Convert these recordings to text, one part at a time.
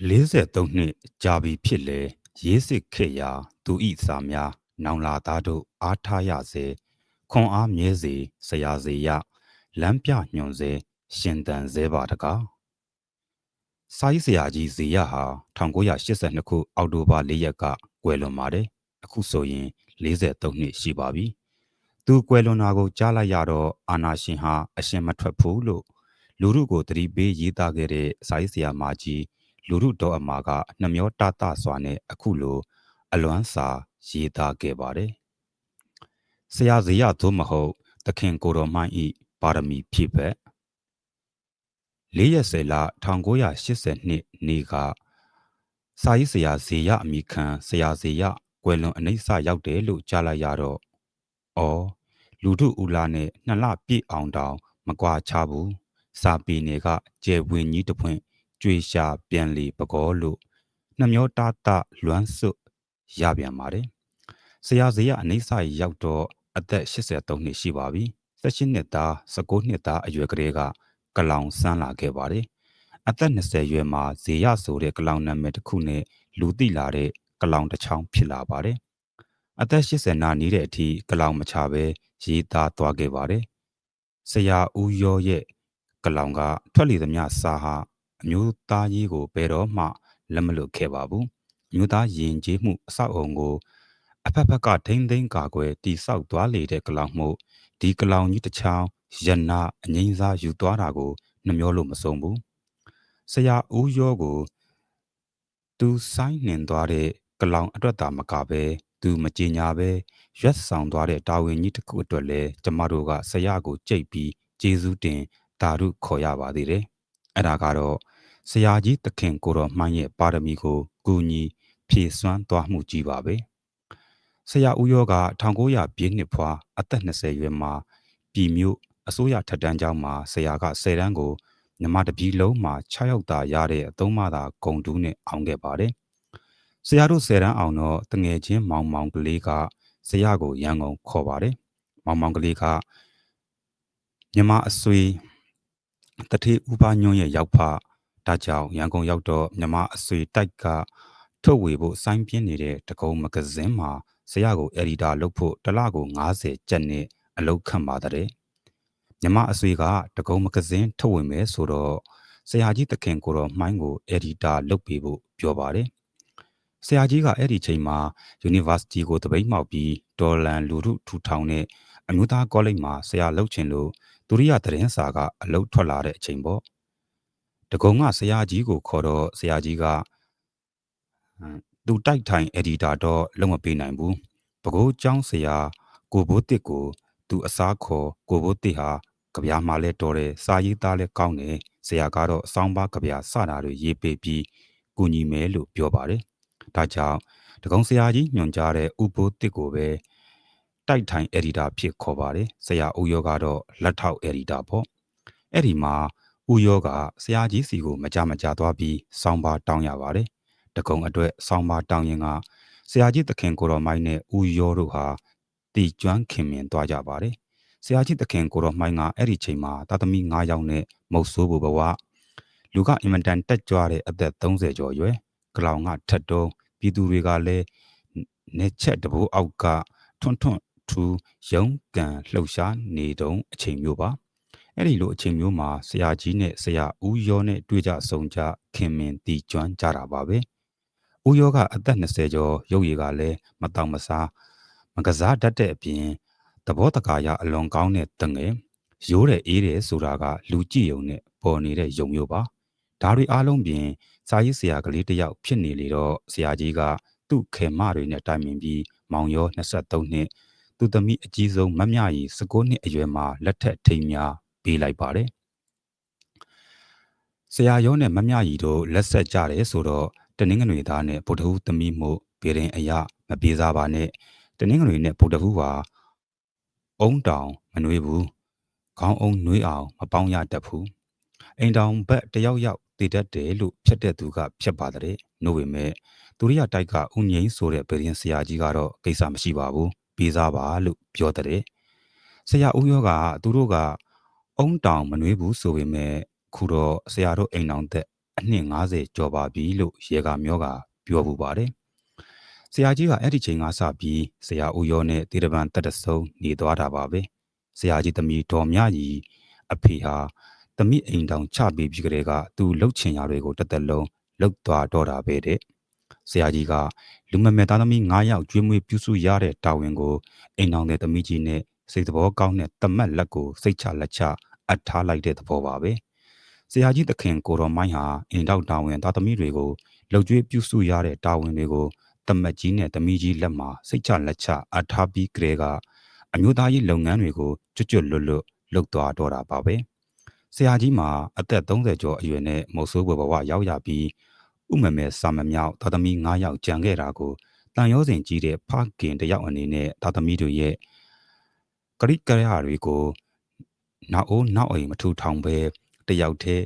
43နှစ်ကြာပြီဖြစ်လေရေးစစ်ခေတ်ရာသူဤစာများနောင်လာသားတို့အားထားရစေခွန်အားမြဲစေဆရာစေရလမ်းပြညွန်စေရှင်တန်စေပါတကားစာရေးဆရာကြီးဇေယဟာ1982ခုအောက်တိုဘာ4ရက်ကကွယ်လွန်ပါတယ်အခုဆိုရင်43နှစ်ရှိပါပြီသူကွယ်လွန်တာကိုကြားလိုက်ရတော့အာနာရှင်ဟာအရှင်မထွက်ဘူးလို့လူမှုကိုတတိပေးရေးသားခဲ့တဲ့စာရေးဆရာမကြီး လူရုတော်အမာကနှမျောတတစွာနဲ့အခုလိုအလွမ်းစာရေးသားခဲ့ပါတယ်။ဆရာဇေယသို့မဟုတ်သခင်ကိုတော်မှိုင်းဤပါရမီဖြစ်ပဲ၄ရက်ဆယ်လ1980နှစ်နေ့ကစာရေးဆရာဇေယအမိခံဆရာဇေယကွယ်လွန်အနိစ္စရောက်တယ်လို့ကြားလိုက်ရတော့အော်လူတို့ဦးလာနဲ့နှစ်လပြည့်အောင်တောင် မကွာချဘူးစာပေနယ်ကကျယ်ဝင်းကြီးတဖွင့် ကြွေရှာပြန်လီပကောလို့နှမျောတာတလွမ်းစွရပြန်ပါတယ်ဆရာဇေယအနိစ္စရောက်တော့အသက်83နှစ်ရှိပါပြီ16နှစ်သား19နှစ်သားအရွယ်ကလေးကကလောင်ဆန်းလာခဲ့ပါတယ်အသက်20ရွယ်မှာဇေယဆိုတဲ့ကလောင်နာမည်တစ်ခုနဲ့လူသိလာတဲ့ကလောင်တစ်ချောင်းဖြစ်လာပါတယ်အသက်80နာနီးတဲ့အထိကလောင်မချပဲရေးသားသွားခဲ့ပါတယ်ဆရာဦးရောရဲ့ကလောင်ကထွက်လီသမျှစာဟာ အမျိုးသားရေးကိုဘယ်တော့မှလက်မလွတ်ခဲ့ပါဘူးအမျိုးသားယဉ်ကျေးမှုအဆောက်အုံကိုအဖက်ဖက်ကထိမ့်သိမ်းကာကွယ်တိဆောက်သွားလေတဲ့ကလောင်မှုဒီကလောင်ကြီးတစ်ချောင်းရနာအငိမ့်စားယူသွားတာကိုနှမျောလို့မဆုံးဘူးဆရာဦးရောကိုသူဆိုင်နှင်သွားတဲ့ကလောင်အတွက်သာမကပဲသူမကြင်ညာပဲရွက်ဆောင်သွားတဲ့တာဝန်ကြီးတစ်ခုအတွက်လည်းကျမတို့ကဆရာကိုကြိတ်ပြီးကျေးဇူးတင်တာရုခေါ်ရပါသေးတယ် အဲ့ဒါကတော့ဆရာကြီးသခင်ကိုတော်မှန်းရဲ့ပါရမီကိုကူညီဖြည့်စွမ်းသွားမှုကြီးပါပဲဆရာဦးရောက1900ပြည့်နှစ်ဖွာအသက်20ရွယ်မှာပြည်မြို့အစိုးရထက်တန်းကျောင်းမှာဆရာက10တန်းကိုမြမတပြည်လုံးမှာ6ရောက်သာရတဲ့အသုံးမသာဂုံတူးနဲ့အောင်ခဲ့ပါတယ်ဆရာတို့10တန်းအောင်တော့တငယ်ချင်းမောင်မောင်ကလေးကဆရာကိုရန်ကုန်ခေါ်ပါတယ်မောင်မောင်ကလေးကမြမအဆွေ တထေဥပညွန့်ရဲ့ရောက်ဖဒါကြောင့်ရန်ကုန်ရောက်တော့မြမအဆွေတိုက်ကထုတ်ဝေဖို့စိုင်းပြင်းနေတဲ့တကုံမဂဇင်းမှာဆရာကိုအက်ဒီတာလုပ်ဖို့တစ်လကို90ကျပ်နဲ့အလုပ်ခန့်ပါတဲ့မြမအဆွေကတကုံမဂဇင်းထုတ်ဝေမယ်ဆိုတော့ဆရာကြီးတခင်ကိုတော့မှိုင်းကိုအက်ဒီတာလုပ်ပေးဖို့ပြောပါတယ်ဆရာကြီးကအဲ့ဒီချိန်မှာ University ကိုတပိတ်မှောက်ပြီးဒေါ်လန်လူထုထူထောင်တဲ့အမျိုးသားကောလိပ်မှာဆရာလုပ်ချင်လို့ ဒုတိယသတင်းစာကအလုတ်ထွက်လာတဲ့အချိန်ပေါ့တကုံကဆရာကြီးကိုခေါ်တော့ဆရာကြီးကသူတိုက်ထိုင်အက်ဒီတာတော့လုံးမပေးနိုင်ဘူးပကိုးကျောင်းဆရာကိုဘိုးတစ်ကိုသူအစားခေါ်ကိုဘိုးတစ်ဟာကြပြားမှလဲတော်တယ်စာရေးသားလဲကောင်းတယ်ဆရာကတော့စောင်းပါကြပြားစတာတွေရေးပေးပြီးကူညီမယ်လို့ပြောပါတယ်ဒါကြောင့်တကုံဆရာကြီးညွှန်ကြားတဲ့ဥပိုးတစ်ကိုပဲ တိုက်ထိုင်အက်ဒီတာဖြစ်ခေါ်ပါတယ်ဆရာဦးရောကတော့လက်ထောက်အက်ဒီတာပေါ့အဲ့ဒီမှာဦးရောကဆရာကြီးစီကိုမကြမကြသွားပြီးစောင်းပါတောင်းရပါတယ်တကုံအတွက်စောင်းပါတောင်းရင်ကဆရာကြီးသခင်ကိုတော်မိုင်းနဲ့ဦးရောတို့ဟာတီကျွမ်းခင်မင်သွားကြပါတယ်ဆရာကြီးသခင်ကိုတော်မိုင်းကအဲ့ဒီချိန်မှာတာသမီ9ယောက်နဲ့မုတ်ဆိုးဘဘဝလူကအင်မတန်တက်ကြွတဲ့အသက်30ကျော်ရွယ်ကလောင်ကထက်တုံးပြည်သူတွေကလည်းနေချက်တဘိုးအောက်ကထွန်းထွန်း ထူရုံးကန်လှုပ်ရှားနေတုံးအချိန်မျိုးပါအဲ့ဒီလိုအချိန်မျိုးမှာဆရာကြီးနဲ့ဆရာဦးရောနဲ့တွေ့ကြဆုံကြခင်မင်တီကျွမ်းကြတာပါပဲဦးရောကအသက်20ကျော်ရုပ်ရည်ကလည်းမတောင်မစားမကစားတတ်တဲ့အပြင်သဘောတကာရအလွန်ကောင်းတဲ့တငယ်ရိုးတဲ့အေးတဲ့ဆိုတာကလူကြည့်ုံနဲ့ပေါ်နေတဲ့ယုံမျိုးပါဒါတွေအားလုံးပြင်စာရေးဆရာကလေးတယောက်ဖြစ်နေလေတော့ဆရာကြီးကသူ့ခေမတွေနဲ့တိုင်ပင်ပြီးမောင်ရော23နှစ် သူသမီးအကြီးဆုံးမမြရီ19နှစ်အရွယ်မှာလက်ထက်ထိန်များပေးလိုက်ပါတယ်ဆရာရောနဲ့မမြရီတို့လက်ဆက်ကြတယ်ဆိုတော့တနင်္ဂနွေသားနဲ့ဗုဒ္ဓဟူးသမီးမှုဘေရင်အရာမပြေစားပါနဲ့တနင်္ဂနွေနဲ့ဗုဒ္ဓဟူးဟာအုံတောင်မနှွေးဘူးခေါင်းအုံနှွေးအောင်မပေါင်းရတတ်ဘူးအိမ်တောင်ဘက်တယောက်ယောက်တည်တတ်တယ်လို့ဖြတ်တဲ့သူကဖြတ်ပါတဲ့နို့ပေမဲ့ဒုရိယတိုက်ကဥငိမ့်ဆိုတဲ့ဗရင်ဆရာကြီးကတော့ကိစ္စမရှိပါဘူး ပြေးစားပါလို့ပြောတဲ့ဆရာဦးရောကသူတို့ကအုံတောင်မနှွေးဘူးဆိုပေမဲ့ခုတော့ဆရာတို့အိမ်တောင်သက်အနှစ်90ကျော်ပါပြီလို့ရေကမျောကပြောပူပါတယ်ဆရာကြီးကအဲ့ဒီချိန်ကစပြီးဆရာဦးရောနဲ့တေတပံတက်တဆုံနေသွားတာပါပဲဆရာကြီးသမီးတော်မြကြီးအဖေဟာသမီးအိမ်တောင်ချပေးပြီးကြတဲ့ကသူလှုပ်ချင်ရတွေကိုတစ်သက်လုံးလှုပ်သွားတော့တာပဲတဲ့ ဆရာကြီးကလူမမဲသားသမီး9ယောက်ကျွေးမွေးပြုစုရတဲ့တာဝန်ကိုအိမ်တော်တဲ့သမီးကြီးနဲ့စိတ်သဘောကောင်းတဲ့တမတ်လက်ကိုစိတ်ချလက်ချအပ်ထားလိုက်တဲ့သဘောပါပဲဆရာကြီးသခင်ကိုတော်မိုင်းဟာအိမ်တော်တာဝန်သားသမီးတွေကိုလှုပ်ကြွေးပြုစုရတဲ့တာဝန်တွေကိုတမတ်ကြီးနဲ့သမီးကြီးလက်မှာစိတ်ချလက်ချအပ်ထားပြီးကြတဲ့ကအမျိုးသားရေးလုပ်ငန်းတွေကိုကျွတ်ကျွတ်လွတ်လွတ်လုပ်သွားတော့တာပါပဲဆရာကြီးမှာအသက်30ကျော်အရွယ်နဲ့မုတ်ဆိုးဘဝရောက်ရပြီး ဥမမဲစာမမြောက်သားသမီး9ယောက်ကြံခဲ့တာကိုတန်ရောစင်ကြီးတဲ့ဖခင်တယောက်အနေနဲ့သားသမီးတို့ရဲ့ကရိကရတွေကိုနောက်အိုးနောက်အိမ်မထူထောင်ပဲတယောက်တည်း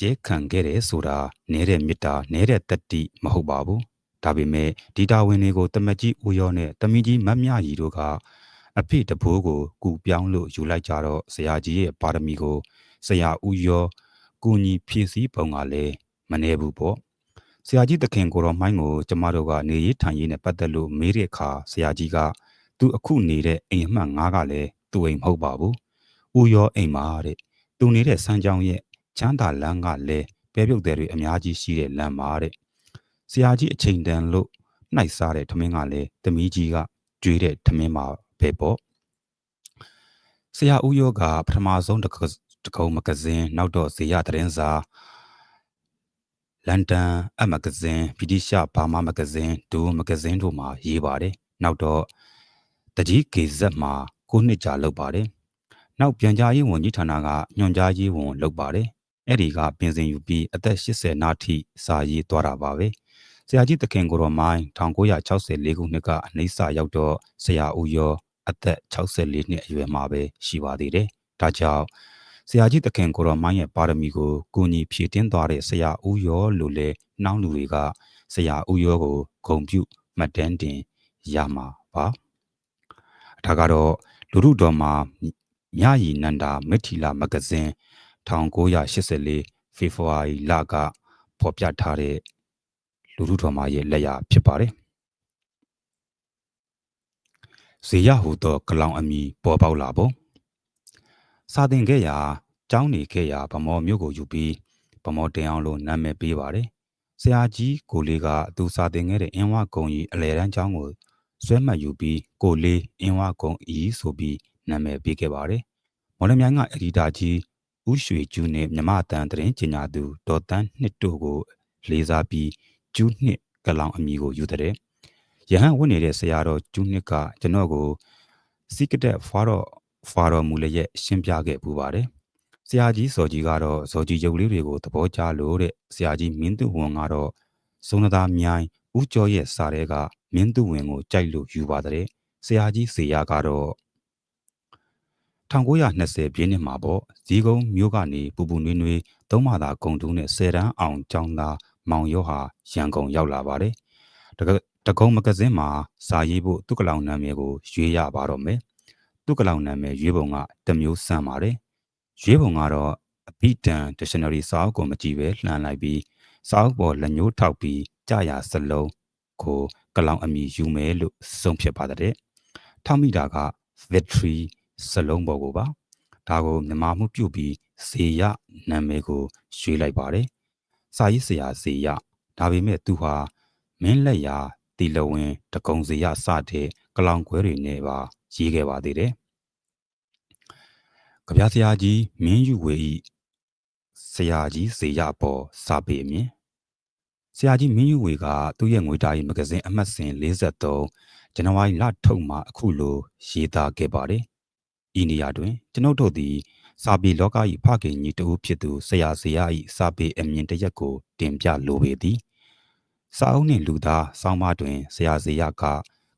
ကျဲခံခဲ့တယ်ဆိုတာနေတဲ့မေတ္တာနေတဲ့တတိမဟုတ်ပါဘူးဒါပေမဲ့ဒီတာဝန်တွေကိုတမကြီးဦးရောနဲ့တမီကြီးမတ်မြကြီးတို့ကအဖေတဘိုးကိုကူပြောင်းလို့ယူလိုက်ကြတော့ဆရာကြီးရဲ့ပါရမီကိုဆရာဦးရောကူညီဖြည့်ဆည်းပုံကလည်း မနေဘူးပေါ့ဆရာကြီးတခင်ကိုတော်မိုင်းကိုကျမတို့ကနေရေးထိုင်ရေးနဲ့ပတ်သက်လို့မေးတဲ့အခါဆရာကြီးကသူအခုနေတဲ့အိမ်အမှတ်9ကလည်းသူ့အိမ်မဟုတ်ပါဘူး။ဦးရောအိမ်မှာတဲ့သူနေတဲ့စမ်းကြောင်းရဲ့ချမ်းသာလမ်းကလည်းပဲပြုတ်တယ်တွေအများကြီးရှိတဲ့လမ်းပါတဲ့။ဆရာကြီးအချိန်တန်လို့နှိုက်စားတဲ့ထမင်းကလည်းတမီးကြီးကကျွေးတဲ့ထမင်းမှာပဲပေါ့။ဆရာဦးရောကပထမဆုံးတကုံမဂဇင်းနောက်တော့ဇေယသတင်းစာ လန်ဒန်အမဂဇင်းဗြိတိရှဘာမာမဂဇင်းဒူမဂဇင်းတို့မှာရေးပါတယ်။နောက်တော့တကြီးကေဇက်မှာ9နှစ်ကြာလုပ်ပါတယ်။နောက်ပြန်ကြားရေးဝန်ကြီးဌာနကညွှန်ကြားရေးဝန်လုပ်ပါတယ်။အဲ့ဒီကပြင်ဆင်ယူပြီးအသက်80နာထိစာရေးသွားတာပါပဲ။ဆရာကြီးတခင်ကိုတော်မိုင်း1964ခုနှစ်ကအနှိစရောက်တော့ဆရာဦးရောအသက်64နှစ်အရွယ်မှာပဲရှိပါသေးတယ်။ဒါကြောင့် ဆရာကြီးတခင်ကိုတော်မိုင်းရဲ့ပါရမီကိုကိုညီဖြည့်တင်းသွားတဲ့ဆရာဦးရောလို့လဲနှောင်းလူတွေကဆရာဦးရောကိုဂုံပြုမှတ်တမ်းတင်ရမှာပါဒါကတော့လူထုတော်မှာမြရည်နန္ဒာမက်ထီလာမဂဇင်း1984ဖေဖော်ဝါရီလကဖော်ပြထားတဲ့လူထုတော်မှာရဲ့လက်ရာဖြစ်ပါတယ်ဇေယဟူသောကလောင်အမီပေါ်ပေါက်လာပုံ စာသင်ခဲ့ရာကျောင်းနေခဲ့ရာဗမော်မြို့ကိုယူပြီးဗမော်တင်အောင်လို့နာမည်ပေးပါတယ်ဆရာကြီးကိုလေးကသူစာသင်ခဲ့တဲ့အင်းဝကုံကြီးအလဲတန်းကျောင်းကိုဆွဲမှတ်ယူပြီးကိုလေးအင်းဝကုံဤဆိုပြီးနာမည်ပေးခဲ့ပါတယ်မော်လမြိုင်ကအက်ဒီတာကြီးဦးရွှေကျူးနဲ့မြမတန်တရင်ကျင်ညာသူဒေါ်တန်းနှစ်တို့ကိုလေးစားပြီးကျူးနှစ်ကလောင်အမည်ကိုယူတဲ့ရဟန်းဝင်နေတဲ့ဆရာတော်ကျူးနှစ်ကကျွန်တော်ကိုစီကတက် ဖွာတော့ဖွာတော်မူလရဲ့ရှင်းပြခဲ့ပူပါတယ်ဆရာကြီးစော်ကြီးကတော့စော်ကြီးရုပ်လေးတွေကိုသဘောကျလို့တဲ့ဆရာကြီးမင်းသူဝန်ကတော့စုံနာမြိုင်ဦးကျော်ရဲ့စာရဲကမင်းသူဝင်ကိုကြိုက်လို့ယူပါတဲ့ဆရာကြီးစေရကတော့1920ပြည့်နှစ်မှာပေါ့ဇီးကုန်းမြို့ကနေပူပူနွေးနွေးသုံးမသာဂုံတူးနဲ့ဆယ်တန်းအောင်ကျောင်းသားမောင်ရောဟာရန်ကုန်ရောက်လာပါတယ်တကုံမဂဇင်းမှာစာရေးဖို့သူကလောင်နာမည်ကိုရွေးရပါတော့မယ် သူကလောင်နာမည်ရွေးပုံကတမျိုးဆန်းပါတယ်ရွေးပုံကတော့အဘိဓမ္ dictionary စာအုပ်ကိုမကြည့်ပဲလှမ်းလိုက်ပြီးစာအုပ်ပေါ်လက်ညှိုးထောက်ပြီးကြာရစလုံးကိုကလောင်အမည်ယူမယ်လို့ဆုံးဖြတ်ပါတဲ့ထောက်မိတာက victory စလုံးပေါ်ကိုပါဒါကိုမြန်မာမှုပြုတ်ပြီးဇေယနာမည်ကိုရွှေ့လိုက်ပါတယ်စာရေးဆရာဇေယဒါပေမဲ့သူဟာမင်းလက်ရာတီလဝင်းတကုံဇေယစတဲ့ ကလောင်ခွဲတွေနဲ့ပါရေးခဲ့ပါသေးတယ်ကြပြဆရာကြီးမင်းယူဝေဤဆရာကြီးဇေယပေါ်စာပေအမြင်ဆရာကြီးမင်းယူဝေကသူ့ရဲ့ငွေတာရီမဂဇင်းအမှတ်စဉ်43ဇန်နဝါရီလထုတ်မှာအခုလိုရေးသားခဲ့ပါတယ်။ဤနေရာတွင်ကျွန်ုပ်တို့သည်စာပေလောက၏ဖခင်ကြီးတဦးဖြစ်သူဆရာဇေယ၏စာပေအမြင်တရက်ကိုတင်ပြလိုပေသည်။စာအုပ်နှင့်လူသားစောင်းမတွင်ဆရာဇေယက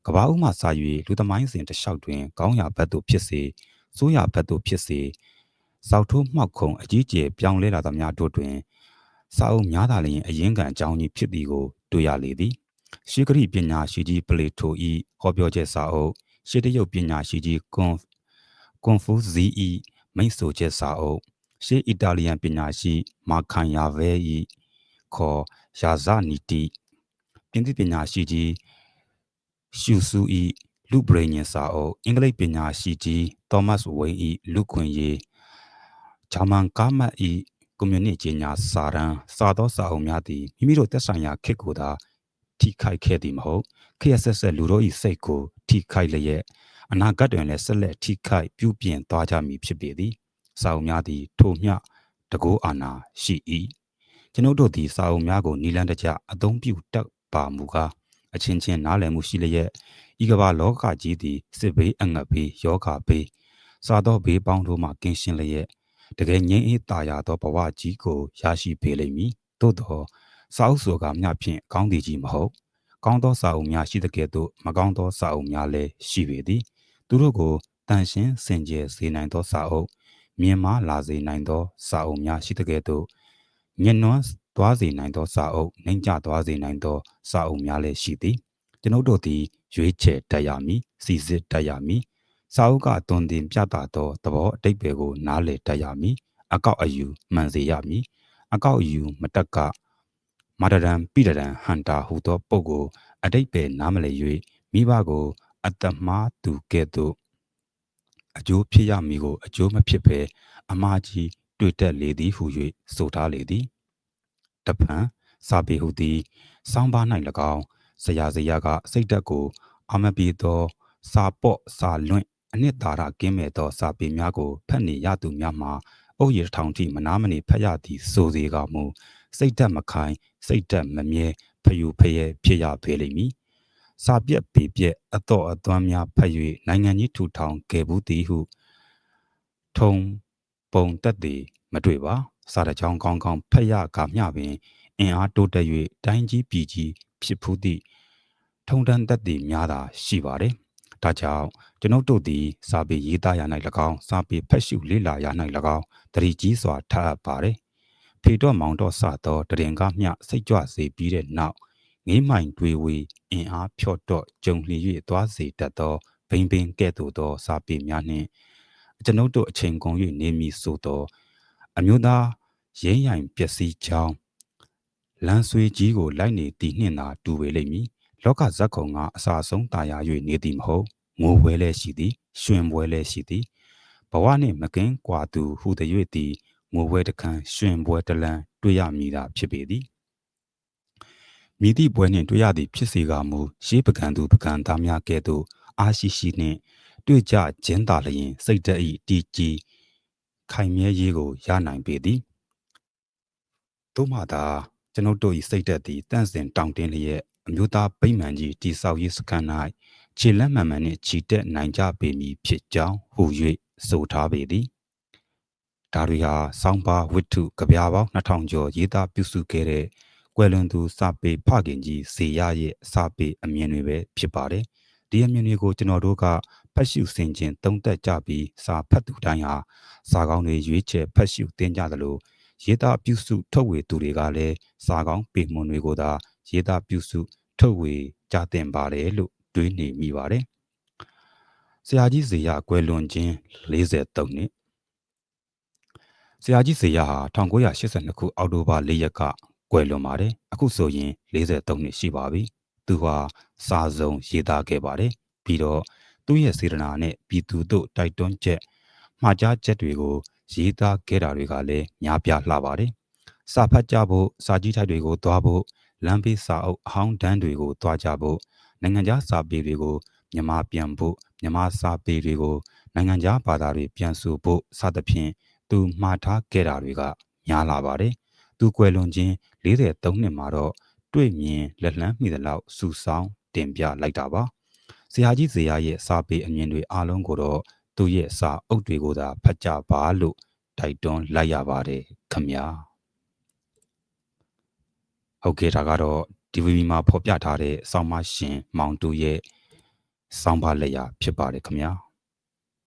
ကဘာဦးမှစာ၍လူသမိုင်းစဉ်တစ်လျှောက်တွင် ကောင်းရာဘက်သို့ဖြစ်စေစိုးရာဘက်သို့ဖြစ်စေစောက်ထိုးမှောက်ခုံအကြီးကျယ်ပြောင်းလဲလာသမျှတို့တွင်စာအုပ်များသာလျှင်အရင်ကန်အကြောင်းကြီးဖြစ်သည်ကိုတွေ့ရလေသည်ရှေးဂရိပညာရှိကြီးပလေထိုဤဟောပြောချက်စာအုပ်ရှေးတရုတ်ပညာရှိကြီးကွန်ကွန်ဖူဇီဤမိတ်ဆိုချက်စာအုပ်ရှေးအီတာလီယန်ပညာရှိမာခံယာဗဲဤခေါ်ယာဇနီတီပြင်သစ်ပညာရှိကြီး ရှူဆူဤလူပရိညင်စာအုပ်အင်္ဂလိပ်ပညာရှိကြီးသောမတ်ဝိန်ဤလူခွင့်ရေးဂျာမန်ကားမတ်ဤကွန်မြူနစ်ကြီးညာစာရန်စာသောစာအုပ်များသည်မိမိတို့သက်ဆိုင်ရာခေတ်ကိုသာထိခိုက်ခဲ့သည်မဟုတ်ခရဆက်ဆက်လူတို့၏စိတ်ကိုထိခိုက်လျက်အနာဂတ်တွင်လည်းဆက်လက်ထိခိုက်ပြုပြင်သွားကြမည်ဖြစ်ပေသည်စာအုပ်များသည်ထိုမျှတကောအာနာရှိ၏ကျွန်ုပ်တို့သည်စာအုပ်များကိုနီလန်းတကျအသုံးပြုတတ်ပါမူကား အချင်းချင်းနားလည်မှုရှိလျက်ဤကမ္ဘာလောကကြီးသည်စစ်ဘေးအငတ်ဘေးယောဂဘေးစားသောဘေးပေါင်းတို့မှကင်းရှင်းလျက်တကယ်ငြိမ်းအေးတာယာသောဘဝကြီးကိုရရှိပေလိမ့်မည်သို့သောစာအုပ်ဆိုကမျှဖြင့်ကောင်းသည်ကြီးမဟုတ်ကောင်းသောစာအုပ်များရှိတဲ့ကဲ့သို့မကောင်းသောစာအုပ်များလည်းရှိပေသည်သူတို့ကိုတန်ရှင်းစင်ကြယ်စေနိုင်သောစာအုပ်မြင်မာလာစေနိုင်သောစာအုပ်များရှိတဲ့ကဲ့သို့ညံ့နွမ်း သွားစေနိုင်သောစာအုပ်နှိမ့်ကျသွားစေနိုင်သောစာအုပ်များလည်းရှိသည်ကျွန်ုပ်တို့သည်ရွေးချယ်တတ်ရမည်စီစစ်တတ်ရမည်စာအုပ်ကတွင်တင်ပြတာသောသဘောအတိတ်ပဲကိုနားလည်တတ်ရမည်အကောက်အယူမှန်စေရမည်အကောက်အယူမတက်ကမာတရန်ပိတရန်ဟန်တာဟူသောပုဂ္ဂိုလ်အတိတ်ပဲနားမလည်၍မိဘကိုအတ္တမှားသူကဲ့သို့အကျိုးဖြစ်ရမည်ကိုအကျိုးမဖြစ်ဘဲအမှားကြီးတွေ့တက်လေသည်ဟု၍ဆိုထားလေသည် တဖန်စာပေဟုသည်စောင်းပါ၌၎င်းဆရာစရာကစိတ်တက်ကိုအာမပြေသော စာပေါ့စာလွင့်အနှစ်သာရကင်းမဲ့သော စာပေများကိုဖတ်နေရသူများမှာအုတ်ရထောင်ထိမနာမနေဖတ်ရသည်ဆိုစေကမူစိတ်တက်မခိုင် စိတ်တက်မမြဲဖယူဖရဲဖြစ်ရပေလိမ့်မည်စာပြက်ပေပြက်အတော့အသွမ်းများဖတ်၍နိုင်ငံကြီးထူထောင်ခဲ့ဘူးသည်ဟု ထုံပုံတက်သည်မတွေ့ပါ စာတကြောင်ကောင်းကောင်းဖတ်ရကမျှပင်အင်အားတိုးတက်၍တိုင်းကြီးပြည်ကြီးဖြစ်ဖူးသည့်ထုံတန်းသက်တည်များသာရှိပါတယ်။ဒါကြောင့်ကျွန်ုပ်တို့သည်စာပေရေးသားရ၌၎င်းစာပေဖတ်ရှုလေ့လာရ၌၎င်းတတိကြီးစွာထားအပ်ပါတယ်။ဖေတော့မောင်တော့စသောတရင်ကားမျှစိတ်ကြွစေပြီးတဲ့နောက်ငေးမိုင်တွေဝေအင်အားဖြော့တော့ကြုံလျ၍သွားစေတတ်သောဘိန်ဘင်ကဲ့သို့သောစာပေများနှင့်ကျွန်ုပ်တို့အချိန်ကုန်၍နေမည်ဆိုသော အမျိုးသား ရင်းရိုင်ပျက်စီးကြောင်းလမ်းဆွေကြီးကိုလိုက်နေတည်နှင့်သာတူပေလိမ့်မည်လောကဇက်ခုံကအစာဆုံးตายာ၍နေသည်မဟုတ်ငိုပွဲလည်းရှိသည်ရှင်ပွဲလည်းရှိသည်ဘဝနှင့်မကင်းကွာသူဟူသည်၍သည်ငိုပွဲတခန်းရှင်ပွဲတလန်းတွေ့ရမည်သာဖြစ်ပေသည်မိသည့်ပွဲနှင့်တွေ့ရသည်ဖြစ်စေကမူရှေးပကံသူပကံသားများကဲ့သို့အာရှိရှိနှင့်တွေ့ကြခြင်းသာလျင် စိတ်တဤတီကြီးခိုင်မြဲရေးကိုရနိုင်ပေသည် သို့မှသာကျွန်ုပ်တို့၏စိတ်သက်သည်တန့်စင်တောင့်တင်းလျက်အမျိုးသားဗိမာန်ကြီးတိဆောက်ရေးစခန်း၌ခြေလက်မှန်မှန်နှင့်ခြိတက်နိုင်ကြပေမည်ဖြစ်ကြောင်းဟူ၍ဆိုထားပေသည်ဒါတွေဟာစောင်းပါဝိထုကြပြာပေါင်း2000ကျော်ရေးသားပြုစုခဲ့တဲ့ကွယ်လွန်သူစာပေဖခင်ကြီးဇေယရဲ့စာပေအမြင်တွေပဲဖြစ်ပါတယ်ဒီအမြင်တွေကိုကျွန်တော်တို့ကဖတ်ရှုဆင်ခြင်သုံးသပ်ကြပြီးစာဖတ်သူတိုင်းဟာစာကောင်းတွေရွေးချယ်ဖတ်ရှုသင်ကြသလို ရေးသားပြုစုထုတ်ဝေသူတွေကလည်းစာကောင်းပေမွန်တွေကိုသာရေးသားပြုစုထုတ်ဝေကြတင်ပါတယ်လို့တွေးနေမိပါတယ်။ဆရာကြီးဇေယကွယ်လွန်ခြင်း43နှစ်ဆရာကြီးဇေယဟာ1982ခုအောက်တိုဘာ4ရက်ကကွယ်လွန်ပါတယ်။အခုဆိုရင်43နှစ်ရှိပါပြီ။သူဟာစာစုံရေးသားခဲ့ပါတယ်။ပြီးတော့သူ့ရဲ့စေတနာနဲ့ပြည်သူတို့တိုက်တွန်းချက်မှာကြားချက်တွေကို ရေးသားခဲ့တာတွေကလည်းများပြားလှပါတယ်။စာဖတ်ကြဖို့စာကြည့်ထိုက်တွေကိုသွားဖို့လမ်းဘေးစာအုပ်အဟောင်းတန်းတွေကိုသွားကြဖို့နိုင်ငံခြားစာပေတွေကိုမြန်မာပြန်ဖို့မြန်မာစာပေတွေကိုနိုင်ငံခြားဘာသာတွေပြန်ဆိုဖို့စသဖြင့်သူမှားထားခဲ့တာတွေကများလာပါတယ်။သူကွယ်လွန်ခြင်း43နှစ်မှာတော့တွေ့မြင်လက်လန်းမိသလောက်စူဆောင်းတင်ပြလိုက်တာပါ။ဆရာကြီးဇေယရဲ့စာပေအမြင်တွေအားလုံးကိုတော့ သူ့ရဲ့စာအုပ်တွေကိုသာဖတ်ကြပါလို့တိုက်တွန်းလိုက်ရပါတယ်ခမညာဟုတ်ကဲ့ဒါကတော့ DVB မှာဖော်ပြထားတဲ့ဆောင်းမရှင်မောင်တူရဲ့ဆောင်းပါလက်ရဖြစ်ပါတယ်ခမညာ